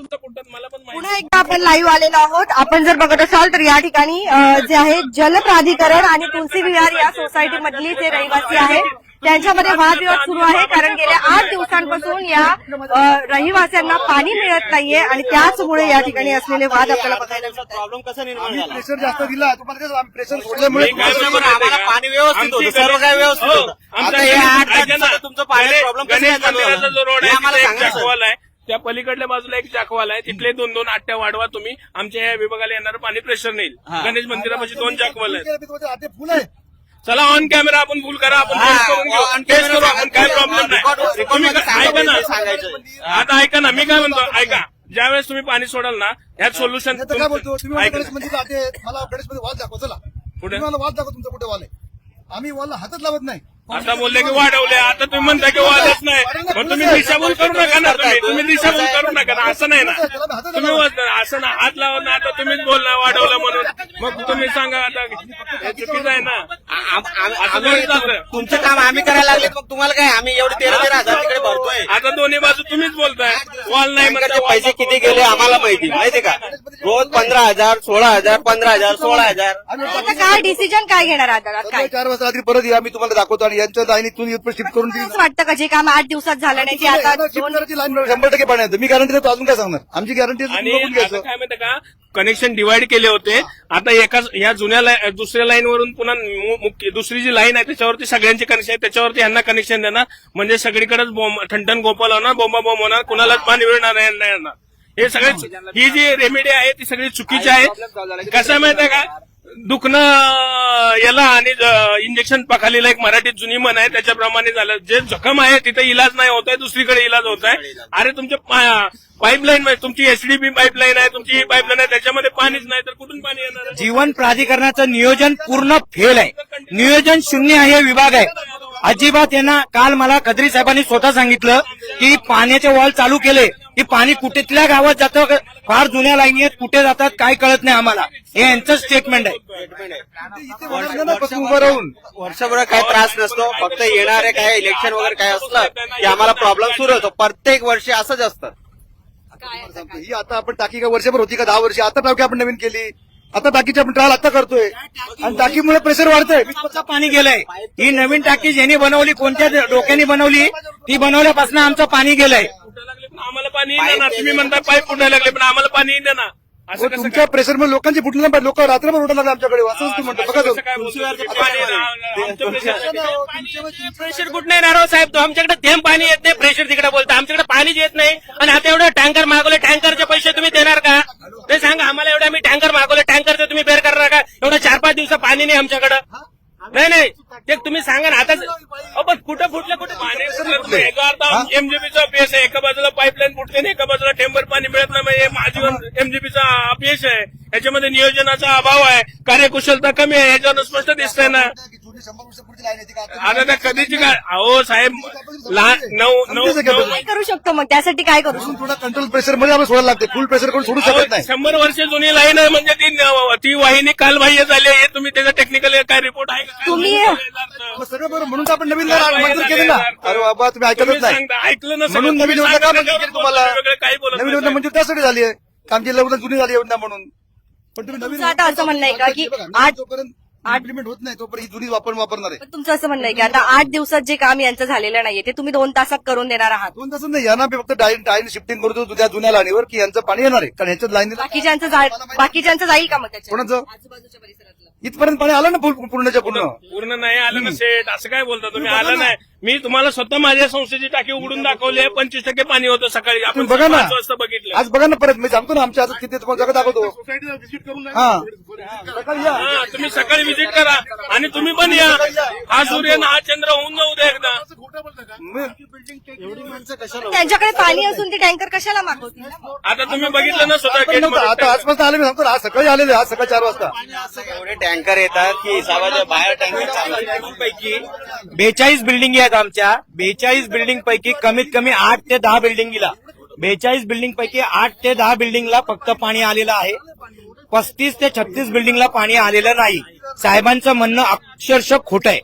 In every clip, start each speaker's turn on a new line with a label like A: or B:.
A: तुमचं कुठं मला पण माहिती
B: पुन्हा एकदा आपण लाईव्ह आलेलो आहोत. आपण जर बघत असाल तर या ठिकाणी अ, जे आहे जल प्राधिकरण आणि तुलसी विहार या सोसायटी मधली जे रहिवासी आहेत त्यांच्यामध्ये वादविवाद सुरू आहे. कारण गेल्या आठ दिवसांपासून या अ, रहिवाशांना पाणी मिळत नाहीये आणि त्याचमुळे या ठिकाणी असलेले वाद आपल्याला बघायला मिळतात.
C: प्रॉब्लेम कसा निर्माण झाला?
D: प्रेशर जास्त दिला. तुम्हाला तेच आम्ही प्रेशर सोडल्यामुळे
A: काय
C: आम्हाला
A: आहे
C: पाणी? व्यवस्थित होतं, सर्व व्यवस्थित होतं. आता हे आठ तुमचं
A: गणेश-
C: problem कसं
A: गणेश
C: काय चालू झाला?
A: मंदिराचा जो रोड
C: हे
A: आहे
C: आम्हाला
A: तिथे एक
C: सांगा, सर.
A: जाकवाल आहे. त्या पलीकडल्या बाजूला एक जाकवाल आहे. तिथले दोन दोन आट्या वाढवा तुम्ही. आमच्या या विभागाला येणारं पाणी प्रेशर नाही.
C: हा.
A: गणेश मंदिरापाशी दोन जाकवाल आहेत. चला ऑन कॅमेरा आपण फुल करा. आपण करून घेऊ. करू काय. प्रॉब्लेम नाही. तुम्ही ऐका ना.
C: सांगायचं.
A: आता ऐका ना. मी काय म्हणतो? ऐका. ज्यावेळेस तुम्ही पाणी सोडाल ना ह्यात सोल्युशन
D: काय बोलतो? तुम्ही मला गणेश मंदिर आहेत. मला गणेशमध्ये वाद दाखवा चला.
A: कुठे?
D: तुम्ही मला वाद दाखवा तुमचा कुठे वाल आहे. आम्ही वालला हातच लावत नाही.
A: आता बोलले की वाढवले. आता तुम्ही म्हणता की वाढत नाही. मग तुम्ही दिशाभूल करू नका ना. तुम्ही दिशाभूल करू नका ना असं नाही ना. तुम्ही असं ना हात लावत ना आता तुम्हीच बोलला वाढवलं म्हणून. मग तुम्ही सांगा आता चुकीचं आहे ना. असं
C: आम्ही
A: थोडी चालतं.
C: तुमचं काम आम्ही करायला लागले मग तुम्हाला काय? आम्ही एवढे तेरा तेरा हजार तिकडे भरतोय.
A: आता दोन्ही बाजू तुम्हीच बोलताय. वॉल नाही म्हणता,
C: बँकेचे
A: wall
C: पैसे. किती गेले आम्हाला माहिती माहिती का? रोज पंधरा हजार सोळा हजार पंधरा हजार सोळा हजार.
B: आता काय डिसिजन काय घेणार आता? काय?
D: चार वाजता रात्री परत या आम्ही तुम्हाला दाखवतो आणि यांच्या लाईनीतून इथपर्यंत शिफ्ट करून
B: असं वाटतं का? जे काम आठ दिवसात झालं नाही ते आता दोन
D: लाईन शंभर टक्के पाणी येतं. मी गॅरंटी देतो अजून काय सांगणार? आमची गॅरंटी
A: आणि आता काय माहिती का? कनेक्शन डिवाइड केले होते. आता एका या जुन्या लाईन दुसऱ्या लाईन वरून पुन्हा मु- मुख्य दुसरी जी लाईन आहे त्याच्यावरती सगळ्यांचे कनेक्शन आहे त्याच्यावरती यांना कनेक्शन देणार. म्हणजे सगळीकडेच बोंब ठणठण गोपाल होणार बोंबा बॉम्ब होणार कुणालाच पाणी मिळणार नाही येणार. हे सगळे ही. जी रेमेडी आहे ती सगळी चुकीची आहे. कसं माहिती आहे का? दुखणं याला आणि इंजेक्शन पखालीला एक मराठीत जुनी म्हण आहे त्याच्याप्रमाणे झालं. जे जखम आहे तिथे इलाज नाही होत आहे दुसरीकडे इलाज होत आहे. अरे तुमच्या पाईपलाईन तुमची एसडीबी पाईपलाईन आहे तुमची ही पाईपलाईन आहे त्याच्यामध्ये पाणीच नाही तर कुठून पाणी येणार आहे?
E: जीवन प्राधिकरणाचं नियोजन पूर्ण फेल आहे. नियोजन शून्य हे विभाग आहे. अजिबात यांना काल मला खत्री साहेबांनी स्वतः सांगितलं की पाण्याचे वॉल चालू केले. की पाणी कुठेतल्या गावात जातं फार जुन्या लाईनी आहेत कुठे जातात काय कळत नाही आम्हाला. हे यांचं स्टेटमेंट आहे.
D: उभं राहून
C: वर्षभर काही त्रास नसतो फक्त येणारे काय इलेक्शन वगैरे काय असलं की आम्हाला प्रॉब्लेम सुरू होतो. प्रत्येक वर्षी असंच असतं.
D: ही आता आपण टाकी का वर्षभर होती का? दहा वर्षी. आता टाकी आपण नवीन केली. आता टाकीची आपण ट्रायल आता करतोय. आणि टाकीमुळे प्रेशर वाढतंय.
E: पाणी गेलंय. ही नवीन टाकी ज्यांनी बनवली कोणत्या डोक्याने बनवली ती बनवल्यापासून आमचं पाणी गेलंय.
A: फुटायला लागले पण आम्हाला पाणी ना. तुम्ही म्हणता पाईप फुटायला लागले पण आम्हाला पाणी ना. असं कसं
D: तुमच्या प्रेशरमुळे लोकांची फुटलं नाही लोक रात्रभर उठायला लागले आमच्याकडे. असंच तू म्हणतो. बघा
A: कसं काय बोलतो? पाणी आहे, आमचं pressure-
F: प्रेशर कुठं येणार हो साहेब? तो आमच्याकडे थेंब पाणी येत नाही प्रेशर तिकडे बोलतो. आमच्याकडे पाणीच येत नाही. आणि आता एवढं टँकर मागवले. टँकरचे पैसे तुम्ही देणार का? ते सांगा आम्हाला एवढं आम्ही टँकर मागवले. टँकरचे तुम्ही बेर करणार का? एवढं चार पाच दिवस पाणी नाही आमच्याकडं. नाही नाही. ते तुम्ही सांगा ना आता अहो, पण कुठं फुटलं कुठं?
A: पाणी एका अर्धा एमजीबीचा अपयश आहे एका बाजूला पाईपलाईन फुटते आणि एका बाजूला टेंबर पाणी मिळत नाही म्हणजे माझी एमजीबीचा अपयश आहे. याच्यामध्ये नियोजनाचा अभाव आहे कार्यकुशलता कमी आहे याच्यावर स्पष्ट दिसतंय ना.
D: शंभर वर्ष पुढची लाईन येते का? आता?
A: त्या कधीची काय? अहो साहेब लहान नऊ नऊ नऊ-
B: काय करू शकतो मग? त्यासाठी काय करू
D: अजून थोडा कंट्रोल प्रेशरमध्ये आपण सोडायला लागते. फुल प्रेशर करून सोडू शकत
A: अहो,
D: नाही.
A: शंभर वर्ष जुनी लाईन आहे म्हणजे ती ती वाहिनी कालबाह्य झाली आहे. तुम्ही त्याचा टेक्निकल काय रिपोर्ट आहे का?
B: तुम्ही-
D: मग सगळं बरोबर म्हणून तर आपण नवीन लाईन मंजूर केली ना. अरे बाबा तुम्ही ऐकतच
A: तुम्ही
D: नाही.
A: सांगता, ऐकलं नसेल.
D: म्हणून
A: तुम्ही
D: नवीन योजना का
A: सांगा
D: मंजूर केली
A: त्याच्यावर
D: तुम्हाला.
A: वेगळं काही बोलत
D: नवीन
A: नाही.
D: योजना मंजूर त्यासाठी झाली आहे. कामची योजना जुनी झाली योजना म्हणून. पण तुम्ही नवीन
B: तुमचं आता असं म्हणणं आहे का की आठ-
D: जोपर्यंत इम्प्लिमेंट होत नाही तोपर्यंत ही जुनी वापर वापरणार आहे.
B: पण तुमचं असं म्हणणं आहे की आता आठ दिवसात जे काम यांचं झालेलं नाहीये ते तुम्ही दोन तासात करून देणार आहात.
D: दोन तास नाही यांना मी फक्त टाईम शिफ्टिंग करतो त्या जुन्या लाईनीवर की यांचं पाणी येणार आहे. कारण ह्याच्यात लाईन
B: बाकीच्यांचं जा- बाकीच्यांचं जाईल का मग त्याच्यात?
D: कोणाचं?
B: आजूबाजूच्या परिसरातलं.
D: इथपर्यंत पाणी आलं ना पूर्ण- पूर्णच्या पूर्ण?
A: पूर्ण नाही आलं ना सेट असं काय बोलता तुम्ही? आलं नाही. मी तुम्हाला स्वतः माझ्या संस्थेची टाकी उघडून दाखवली आहे. पंचवीस टक्के पाणी होतं सकाळी. आपण
D: बघा ना.
A: पाच वाजता बघितलं.
D: आज बघा ना परत. मी सांगतो ना आमच्या हातात किती तुम्हाला जगा दाखवतो हा. सकाळी या.
A: हा तुम्ही सकाळी व्हिजिट करा. आणि तुम्ही पण या. हा सूर्य आणि हा चंद्र होऊन जाऊ द्या एकदा.
B: त्यांच्याकडे पाणी असून ते टँकर कशाला मागवतील? ना?
A: आता तुम्ही बघितलं ना स्वतः
D: पण नव्हतं. आता आजपासून आले मी सांगतो ना, आज सकाळी आलेले आज सकाळी चार वाजता.
C: एवढे टँकर येतात की हिसाबाच्या बाहेर टँकर
E: पैकी बेचाळीस बिल्डिंग आहेत आमच्या. बेचाळीस बिल्डिंग पैकी कमीत कमी आठ ते दहा बिल्डिंगला बेचाळीस बिल्डिंग पैकी आठ ते दहा बिल्डिंगला फक्त पाणी आलेलं आहे. पस्तीस ते छत्तीस बिल्डिंगला पाणी आलेलं नाही. साहेबांचं म्हणणं अक्षरशः खोटं आहे.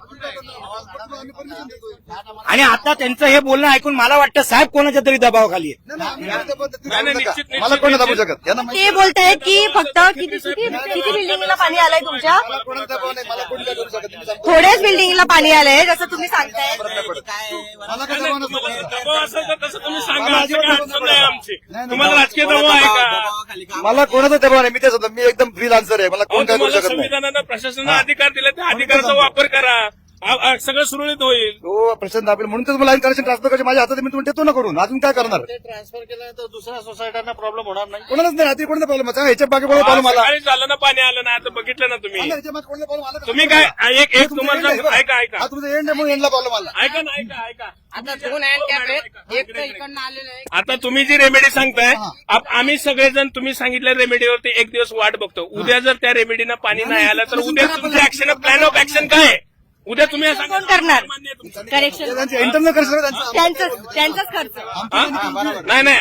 E: आणि आता त्यांचं हे बोलणं ऐकून मला वाटतं साहेब कोणाच्या तरी दबावाखाली आहे
A: नाही, नाही, निश्चित, निश्चित,
D: मला कोण दाबू. शकत? यांना माहिती
B: ते बोलतायत की फक्त किती किती किती बिल्डिंगला पाणी आलंय तुमच्या?
D: मला कोणाला दबाव नाही मला कोण काय करू शकत नाही. मी सांगतो.
B: थोड्याच बिल्डिंगला पाणी आलंय जसं तुम्ही सांगताय.
D: मला काय दबाव नसतो कोणाचा.
A: दबाव असेल तर तसं तुम्ही सांगा. असं काय अडचण नाही आमची. तुम्हाला राजकीय दबाव आहे का?
D: मला कोणाचा दबाव नाही मी ते सांगतो मी एकदम फ्री लान्सर आहे मला
A: अहो,
D: कोण काय करू
A: तुम्हाला
D: शकत नाही.
A: संविधानानं प्रशासनानं अधिकार दिले त्या अधिकाराचा वापर करा. आ- आ- सगळं सुरळीत होईल.
D: हो प्रश्न दाबेल म्हणून तर मला लाईन कनेक्शन ट्रान्सफर करायचे. माझ्या हातात आहे, मी तुम्ही देतो ना करून. अजून काय करणार?
G: ट्रान्सफर केल्यानंतर दुसऱ्या सोसायट्यांना प्रॉब्लेम होणार नाही.
D: कोणालाच नाही रात्री कोणता प्रॉब्लेम आहे ह्याच्या बाकी कोणाला प्रॉब्लेम आला?
A: सकाळी झालं ना पाणी आलं ना आता बघितलं ना तुम्ही.
D: आला, ह्याच्या मागे कोणाला problem आला का?
A: तुम्ही काय एक
D: हे
A: एक
D: तुमचं
A: तुम्हाला
D: end आहे.
A: ऐका ऐका.
D: हा तुमचा एंड आहे म्हणून एंडला प्रॉब्लेम आला
A: ऐका ना ऐका ऐका.
H: आता दोन हँड कॅप आहेत एक तर इकडनं आलेलं आहे.
A: आता तुम्ही जी रेमेडी सांगताय आप- आम्ही सगळेजण तुम्ही सांगितल्या रेमेडीवरती एक दिवस वाट बघतो. उद्या जर त्या रेमेडीनं पाणी नाही आलं तर उद्या तुमचे ऍक्शन प्लॅन ऑफ ऍक्शन काय आहे? उद्या तुम्ही असं
B: कोण करणार? करेक्शन
D: त्यांचे इंटरनल कनेक्शन त्यांचं
B: त्यांचं. त्यांचाच खर्च.
A: हा? नाही नाही.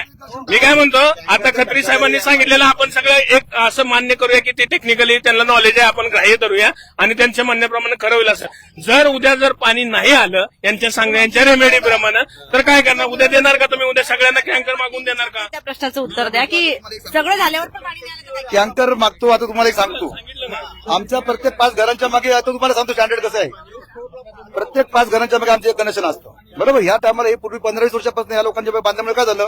A: मी काय म्हणतो आता खत्री साहेबांनी सांगितलेलं आपण सगळं एक असं मान्य करूया की ते टेक्निकली त्यांना नॉलेज आहे आपण ग्राह्य धरूया आणि त्यांच्या म्हणण्याप्रमाणे खरं होईल असं. जर उद्या जर पाणी नाही आलं यांच्या सांगण्याच्या रेमेडी प्रमाणे तर काय करणार? उद्या देणार का तुम्ही? उद्या सगळ्यांना टँकर मागून देणार का?
B: त्या प्रश्नाचं उत्तर द्या की सगळं झाल्यावर?
D: टँकर मागतो आता तुम्हाला एक सांगतो. आमच्या प्रत्येक पाच घरांच्या मागे आता तुम्हाला सांगतो स्टँडर्ड कसं आहे. प्रत्येक पाच घरांच्या मागे आमचं एक कनेक्शन असतं. बरोबर? ह्या टायमाला हे पूर्वी पंधरा वीस वर्षापासून या लोकांच्या मागे बांधल्यामुळे काय झालं?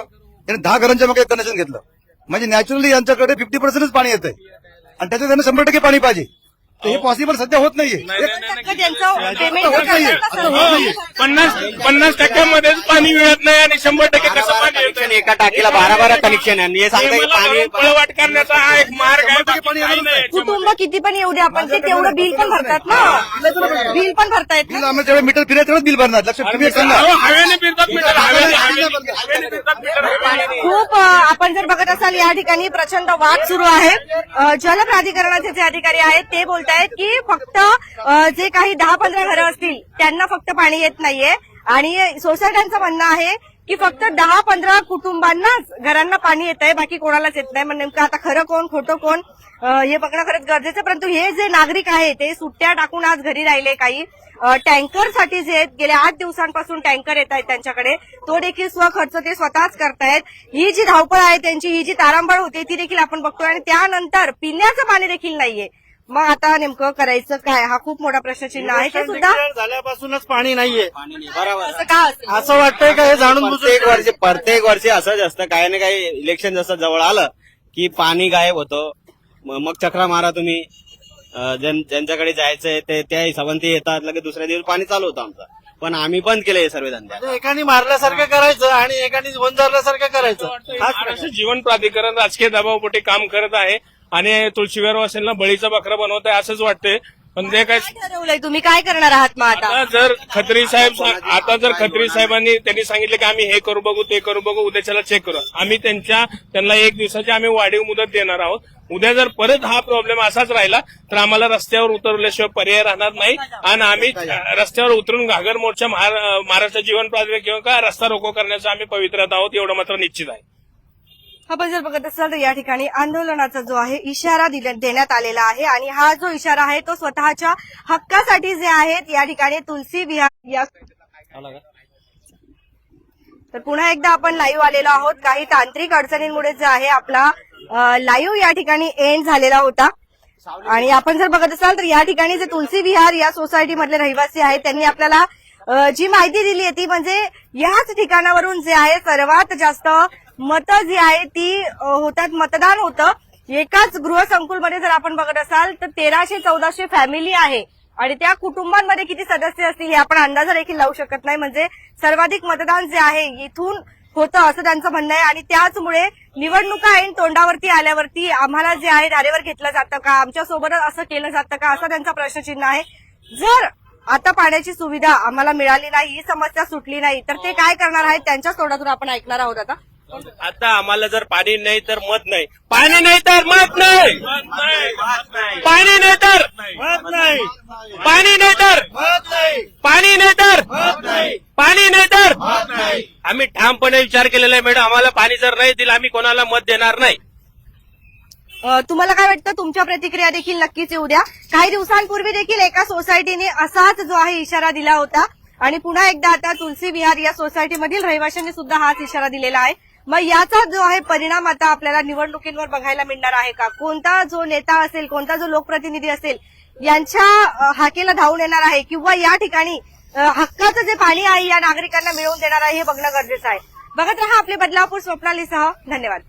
D: यांनी दहा घरांच्या मागे एक कनेक्शन घेतलं. म्हणजे नॅचरली यांच्याकडे फिफ्टी पर्सेंटच पाणी येतंय. आणि त्याच्यात त्यांना शंभर टक्के पाणी पाहिजे. तर हे पॉसिबल सध्या होत नाहीये.
A: नाही, नाही, नाही,
B: टक्के त्यांचं पेमेंट
D: होत नाहीये.
B: कसं
D: होत. नाहीये.
A: पन्नास पन्नास टक्क्यामध्येच पाणी मिळत नाही आणि शंभर टक्के कसं पाणी येतं?
C: कनेक्शन एका टाकीला बारा बारा कनेक्शन आहे. आणि हे सांगताय की पाणी
A: पळवाट करण्याचा हा एक मार्ग आहे
D: पाणी
A: नाही.
B: कुटुंब किती पण येऊ द्या पण ते तेवढं बिल पण भरतात ना. बिल पण भरतायत
D: बिल
B: ना.
D: आम्हाला जेवढे मीटर फिरायचं तेवढंच बिल भरणार. लक्षात तुम्ही सांगा
A: अहो, हवेने फिरतात मीटर हवेने हवेने हवेने फिरतात मीटर हवेने.
B: खूप अ, आपण जर बघत असाल या ठिकाणी प्रचंड वाद सुरू आहे. अ, जल प्राधिकरणाचे जे अधिकारी आहेत ते बोलतायत की फक्त जे काही दहा पंधरा घरं असतील त्यांना फक्त पाणी येत नाहीये. आणि सोसायट्यांचं म्हणणं आहे की फक्त दहा पंधरा कुटुंबांनाच घरांना पाणी येत आहे बाकी कोणालाच येत नाही. मग नेमकं आता खरं कोण खोटं कोण? हे बघणं खरंच गरजेचं परंतु हे जे नागरिक आहे ते सुट्ट्या टाकून आज घरी राहिले काही. टँकरसाठी जे आहेत गेल्या आठ दिवसांपासून टँकर येत आहेत त्यांच्याकडे. तो देखील स्वखर्च ते स्वतःच करतायत. ही जी धावपळ आहे त्यांची ही जी तारांबळ होते ती देखील आपण बघतोय. आणि त्यानंतर पिण्याचं पाणी देखील नाहीये. मग आता नेमकं करायचं काय? हा खूप मोठा प्रश्नचिन्ह आहे ते सुद्धा?
G: Declare झाल्यापासूनच पाणी नाहीये.
C: बरोबर.
B: असं का असेल?
G: असं वाटतंय का हे जाणून बुजून
C: प्रत्येक वर्षी प्रत्येक वर्षी असंच असतं काही ना काही इलेक्शन जसं जवळ आलं की पाणी गायब होतं. म- मग चक्रा मारा तुम्ही. अं, ज्यां- ज्यांच्याकडे जायचंय ते त्या हिशोबाने ते येतात. लगेच दुसऱ्या दिवस पाणी चालू होतं आमचं. पण आम्ही बंद केलं हे सर्व धंदे.
G: म्हणजे एकाने मारल्यासारखं करायचं आणि एकाने वंजारल्यासारखं करायचं. हाच
A: महाराष्ट्र जीवन प्राधिकरण राजकीय दबावापोटी काम करत आहे. आणि तुळशीविहार वासेलना बळीचा बकरा बनवत आहे असंच वाटतंय. पण ते काय
B: काय ठरवलंय तुम्ही? काय करणार आहात मग आता?
A: आता जर खत्री साहेब सा- आता जर खत्री साहेबांनी त्यांनी सांगितलं की आम्ही हे करू बघू ते करू बघू उद्याच्याला चेक करू. आम्ही त्यांच्या त्यांना एक दिवसाची आम्ही वाढीव मुदत देणार आहोत. उद्या जर परत हा प्रॉब्लेम असाच राहिला तर आम्हाला रस्त्यावर उतरल्याशिवाय पर्याय राहणार नाही. आणि आम्ही रस्त्यावर उतरून घागर मोर्चा महारा- महाराष्ट्र जीवन प्राधिकरण किंवा का रस्ता रोको करण्याचा आम्ही पवित्र्यात आहोत एवढं मात्र निश्चित आहे.
B: आपण जर बघत असाल तर या ठिकाणी आंदोलनाचा जो आहे इशारा देण्यात आलेला आहे आणि हा जो इशारा आहे तो स्वतःच्या हक्कासाठी जे आहेत या ठिकाणी तुलसी विहार या तर पुन्हा एकदा आपण लाईव्ह आलेलो आहोत. काही तांत्रिक अडचणींमुळे जे आहे आपला लाईव्ह या ठिकाणी एंड झालेला होता. आणि आपण जर बघत असाल तर या ठिकाणी जे तुलसी विहार या सोसायटी मधले रहिवासी आहेत त्यांनी आपल्याला जी माहिती दिली आहे ती म्हणजे याच ठिकाणावरून जे आहे सर्वात जास्त मतं जी आहे ती होतात मतदान होतं. एकाच गृहसंकुलमध्ये जर आपण बघत असाल तर तेराशे चौदाशे फॅमिली आहे. आणि त्या कुटुंबांमध्ये किती सदस्य असतील हे आपण अंदाजा देखील लावू शकत नाही. म्हणजे सर्वाधिक मतदान जे आहे इथून होतं असं त्यांचं म्हणणं आहे. आणि त्याचमुळे निवडणुका ऐन तोंडावरती आल्यावरती आम्हाला जे आहे धारेवर घेतलं जातं का? आमच्यासोबतच असं केलं जातं का? असा त्यांचा प्रश्नचिन्ह आहे. जर आता पाण्याची सुविधा आम्हाला मिळाली नाही ही समस्या सुटली नाही तर ते काय करणार आहेत? त्यांच्याच तोंडातून आपण ऐकणार आहोत आता.
F: आता आम्हाला जर पाणी नाही तर मत नाही. पाणी नाही तर मत नाही. पाणी नाही तर
G: मत नाही.
F: पाणी नाही तर पाणी नाही तर पाणी नाही तर आम्ही ठामपणे विचार केलेला आहे मॅडम आम्हाला पाणी जर नाही दिलं आम्ही कोणाला मत देणार नाही.
B: तुम्हाला काय वाटतं? तुमच्या प्रतिक्रिया देखील नक्कीच येऊ द्या. काही दिवसांपूर्वी देखील एका सोसायटीने असाच जो आहे इशारा दिला होता. आणि पुन्हा एकदा आता तुलसी विहार या सोसायटीमधील रहिवाशांनी सुद्धा हाच इशारा दिलेला आहे. मग याचा जो आहे परिणाम आता आपल्याला निवडणुकींवर बघायला मिळणार आहे का? कोणता जो नेता असेल कोणता जो लोकप्रतिनिधी असेल यांच्या हाकेला धावून येणार आहे किंवा या ठिकाणी हक्काचं जे पाणी आहे या नागरिकांना मिळवून देणार आहे हे बघणं गरजेचं आहे. बघत रहा आपले बदलापूर स्वप्नालीसह धन्यवाद.